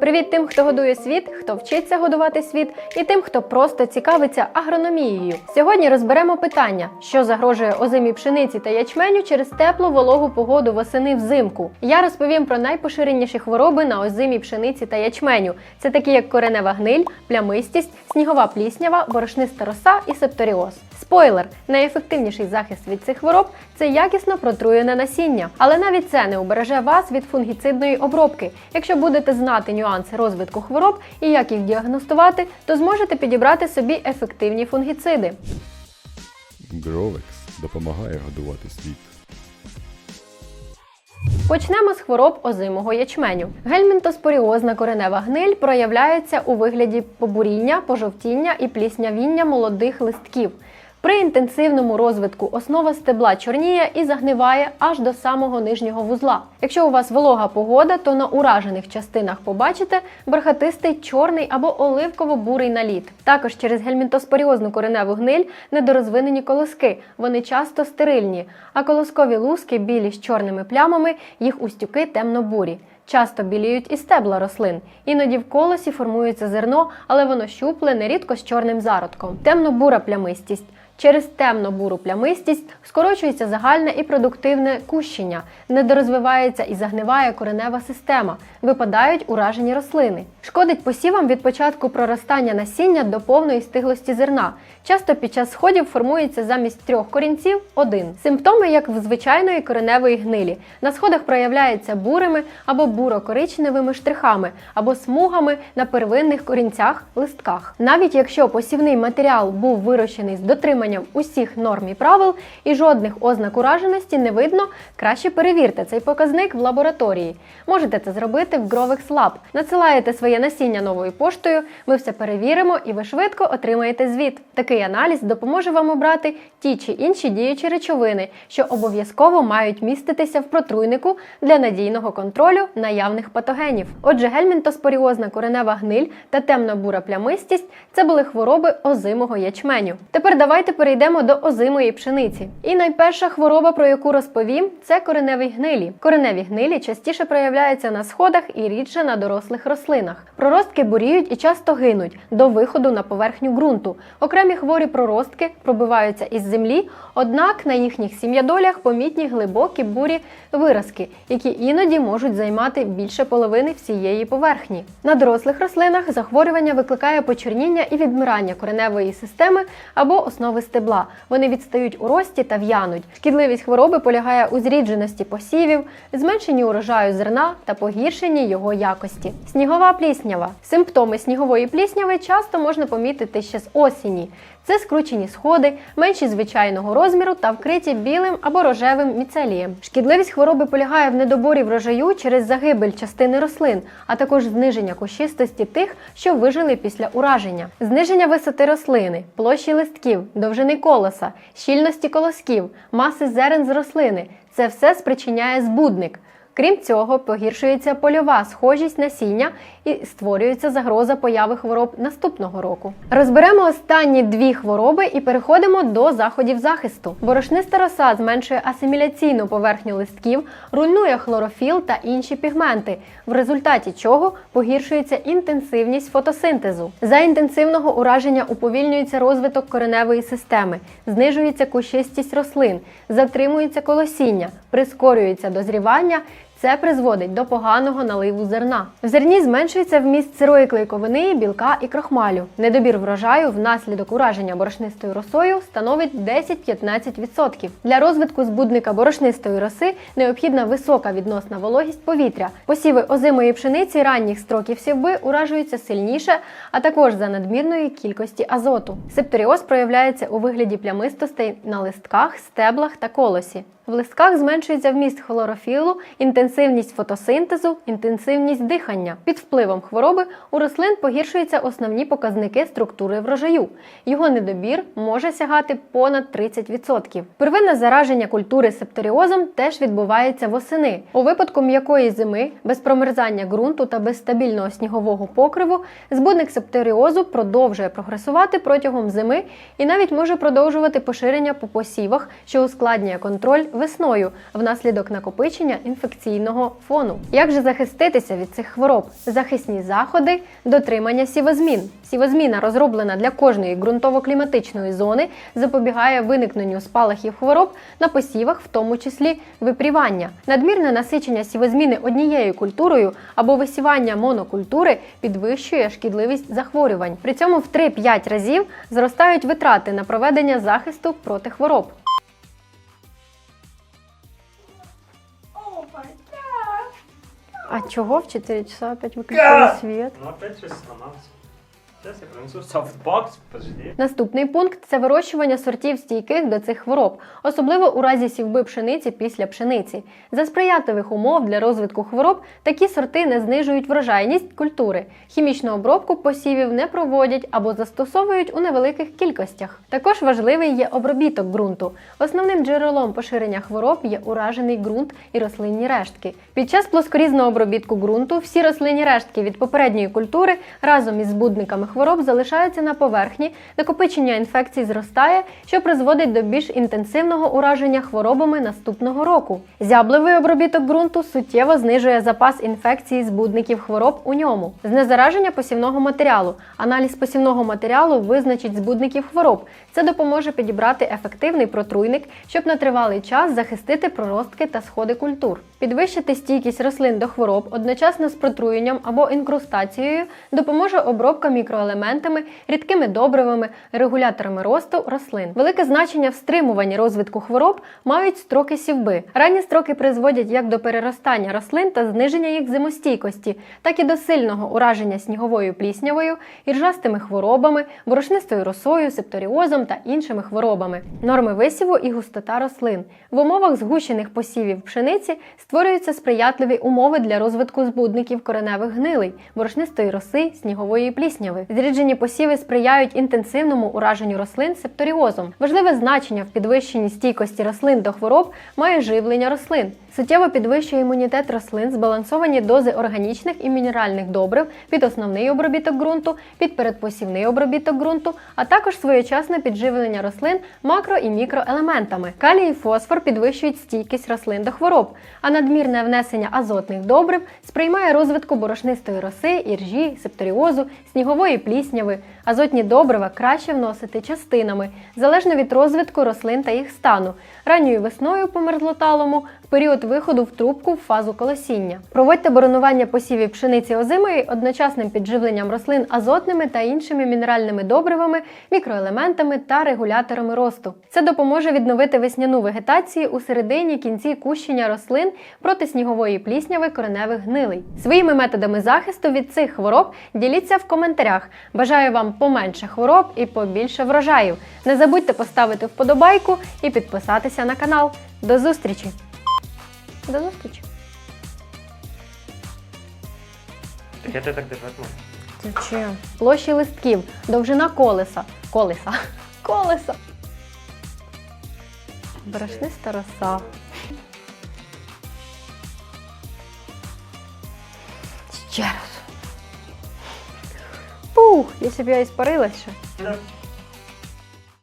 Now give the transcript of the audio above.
Привіт тим, хто годує світ, хто вчиться годувати світ, і тим, хто просто цікавиться агрономією. Сьогодні розберемо питання, що загрожує озимій пшениці та ячменю через теплу вологу погоду восени взимку. Я розповім про найпоширеніші хвороби на озимій пшениці та ячменю. Це такі як коренева гниль, плямистість, снігова пліснява, борошниста роса і септоріоз. Спойлер: найефективніший захист від цих хвороб це якісно протруєне насіння. Але навіть це не убереже вас від фунгіцидної обробки. Якщо будете знати нюанси розвитку хвороб і як їх діагностувати, то зможете підібрати собі ефективні фунгіциди. Гровекс допомагає годувати світ. Почнемо з хвороб озимого ячменю. Гельмінтоспоріозна коренева гниль проявляється у вигляді побуріння, пожовтіння і пліснявіння молодих листків. При інтенсивному розвитку основа стебла чорніє і загниває аж до самого нижнього вузла. Якщо у вас волога погода, то на уражених частинах побачите бархатистий чорний або оливково-бурий наліт. Також через гельмінтоспоріозну кореневу гниль недорозвинені колоски. Вони часто стерильні, а колоскові луски білі з чорними плямами, їх устюки темно-бурі. Часто біліють і стебла рослин. Іноді в колосі формується зерно, але воно щупле, нерідко з чорним зародком. Темно-бура плямистість. Через темно-буру плямистість скорочується загальне і продуктивне кущення, недорозвивається і загниває коренева система, випадають уражені рослини. Шкодить посівам від початку проростання насіння до повної стиглості зерна. Часто під час сходів формується замість трьох корінців один. Симптоми, як в звичайної кореневої гнилі. На сходах проявляється бурими або буро-коричневими штрихами, або смугами на первинних корінцях листках. Навіть якщо посівний матеріал був вирощений з дотриманням усіх норм і правил і жодних ознак ураженості не видно, краще перевірте цей показник в лабораторії. Можете це зробити в Grovex Lab. Надсилаєте своє насіння новою поштою, ми все перевіримо і ви швидко отримаєте звіт. Такий аналіз допоможе вам обрати ті чи інші діючі речовини, що обов'язково мають міститися в протруйнику для надійного контролю наявних патогенів. Отже, гельмінтоспоріозна коренева гниль та темно-бура плямистість це були хвороби озимого ячменю. Тепер давайте перейдемо до озимої пшениці. І найперша хвороба, про яку розповім, це кореневі гнилі. Кореневі гнилі частіше проявляються на сходах і рідше на дорослих рослинах. Проростки буріють і часто гинуть до виходу на поверхню ґрунту. Окремі хворі проростки пробиваються із землі, однак на їхніх сім'ядолях помітні глибокі бурі виразки, які іноді можуть займати більше половини всієї поверхні. На дорослих рослинах захворювання викликає почерніння і відмирання кореневої системи або основи стебла. Вони відстають у рості та в'януть. Шкідливість хвороби полягає у зрідженості посівів, зменшенні урожаю зерна та погіршенні його якості. Снігова пліснява. Симптоми снігової плісняви часто можна помітити ще з осені. Це скручені сходи, менші звичайного розміру та вкриті білим або рожевим міцелієм. Шкідливість хвороби полягає в недоборі врожаю через загибель частини рослин, а також зниження кущистості тих, що вижили після ураження, зниження висоти рослини, площі листків, довжини колоса, щільності колосків, маси зерен з рослини. Це все спричиняє збудник. Крім цього, погіршується польова схожість насіння і створюється загроза появи хвороб наступного року. Розберемо останні дві хвороби і переходимо до заходів захисту. Борошниста роса зменшує асиміляційну поверхню листків, руйнує хлорофіл та інші пігменти, в результаті чого погіршується інтенсивність фотосинтезу. За інтенсивного ураження уповільнюється розвиток кореневої системи, знижується кущистість рослин, затримується колосіння, прискорюється дозрівання. Це призводить до поганого наливу зерна. В зерні зменшується вміст сирої клейковини, білка і крохмалю. Недобір врожаю внаслідок ураження борошнистою росою становить 10-15%. Для розвитку збудника борошнистої роси необхідна висока відносна вологість повітря. Посіви озимої пшениці ранніх строків сівби уражуються сильніше, а також за надмірної кількості азоту. Септоріоз проявляється у вигляді плямистостей на листках, стеблах та колосі. В листках зменшується вміст хлорофілу, інтенсивність фотосинтезу, інтенсивність дихання. Під впливом хвороби у рослин погіршуються основні показники структури врожаю. Його недобір може сягати понад 30%. Первинне зараження культури септоріозом теж відбувається восени. У випадку м'якої зими, без промерзання ґрунту та без стабільного снігового покриву, збудник септоріозу продовжує прогресувати протягом зими і навіть може продовжувати поширення по посівах, що ускладнює контроль весною внаслідок накопичення інфекційного фону. Як же захиститися від цих хвороб? Захисні заходи, дотримання сівозмін. Сівозміна, розроблена для кожної ґрунтово-кліматичної зони, запобігає виникненню спалахів хвороб на посівах, в тому числі випрівання. Надмірне насичення сівозміни однією культурою або висівання монокультури підвищує шкідливість захворювань. При цьому в 3-5 разів зростають витрати на проведення захисту проти хвороб. А чего в 4 часа опять выключили свет? Ну опять 16. Зараз я принесу софтбокс, подожди. Наступний пункт це вирощування сортів стійких до цих хвороб, особливо у разі сівби пшениці після пшениці. За сприятливих умов для розвитку хвороб такі сорти не знижують врожайність культури, хімічну обробку посівів не проводять або застосовують у невеликих кількостях. Також важливий є обробіток ґрунту. Основним джерелом поширення хвороб є уражений ґрунт і рослинні рештки. Під час плоскорізного обробітку ґрунту всі рослинні рештки від попередньої культури разом із збудниками хвороб залишаються на поверхні, накопичення інфекцій зростає, що призводить до більш інтенсивного ураження хворобами наступного року. Зябловий обробіток ґрунту суттєво знижує запас інфекцій збудників хвороб у ньому. Знезараження посівного матеріалу. Аналіз посівного матеріалу визначить збудників хвороб. Це допоможе підібрати ефективний протруйник, щоб на тривалий час захистити проростки та сходи культур. Підвищити стійкість рослин до хвороб одночасно з протруєнням або інкрустацією допоможе обробка мікроелементами, рідкими добривами, регуляторами росту рослин. Велике значення в стримуванні розвитку хвороб мають строки сівби. Ранні строки призводять як до переростання рослин та зниження їх зимостійкості, так і до сильного ураження сніговою пліснявою, іржастими хворобами, борошнистою росою, септоріозом та іншими хворобами. Норми висіву і густота рослин. В умовах згущених посівів пшениці створюються сприятливі умови для розвитку збудників кореневих гнилей, борошнистої роси, снігової плісняви. Зріджені посіви сприяють інтенсивному ураженню рослин септоріозом. Важливе значення в підвищенні стійкості рослин до хвороб має живлення рослин. Суттєво підвищує імунітет рослин, збалансовані дози органічних і мінеральних добрив під основний обробіток ґрунту, під передпосівний обробіток ґрунту, а також своєчасне підживлення рослин макро і мікроелементами. Калій і фосфор підвищують стійкість рослин до хвороб, а надмірне внесення азотних добрив сприймає розвитку борошнистої роси, іржі, септоріозу, снігової плісняви. Азотні добрива краще вносити частинами, залежно від розвитку рослин та їх стану, ранньою весною по мерзлоталому, період виходу в трубку в фазу колосіння. Проводьте боронування посівів пшениці озимої одночасним підживленням рослин азотними та іншими мінеральними добривами, мікроелементами та регуляторами росту. Це допоможе відновити весняну вегетацію у середині кінці кущення рослин проти снігової плісняви кореневих гнилей. Своїми методами захисту від цих хвороб діліться в коментарях. Бажаю вам поменше хвороб і побільше врожаю. Не забудьте поставити вподобайку і підписатися на канал. До зустрічі! До зустрічі! Так это так держать можно. Зачем? Площі листків, довжина колеса. Колеса. Колеса. Борошниста роса. Ще раз. Пух, якщо б я іспарилась ще.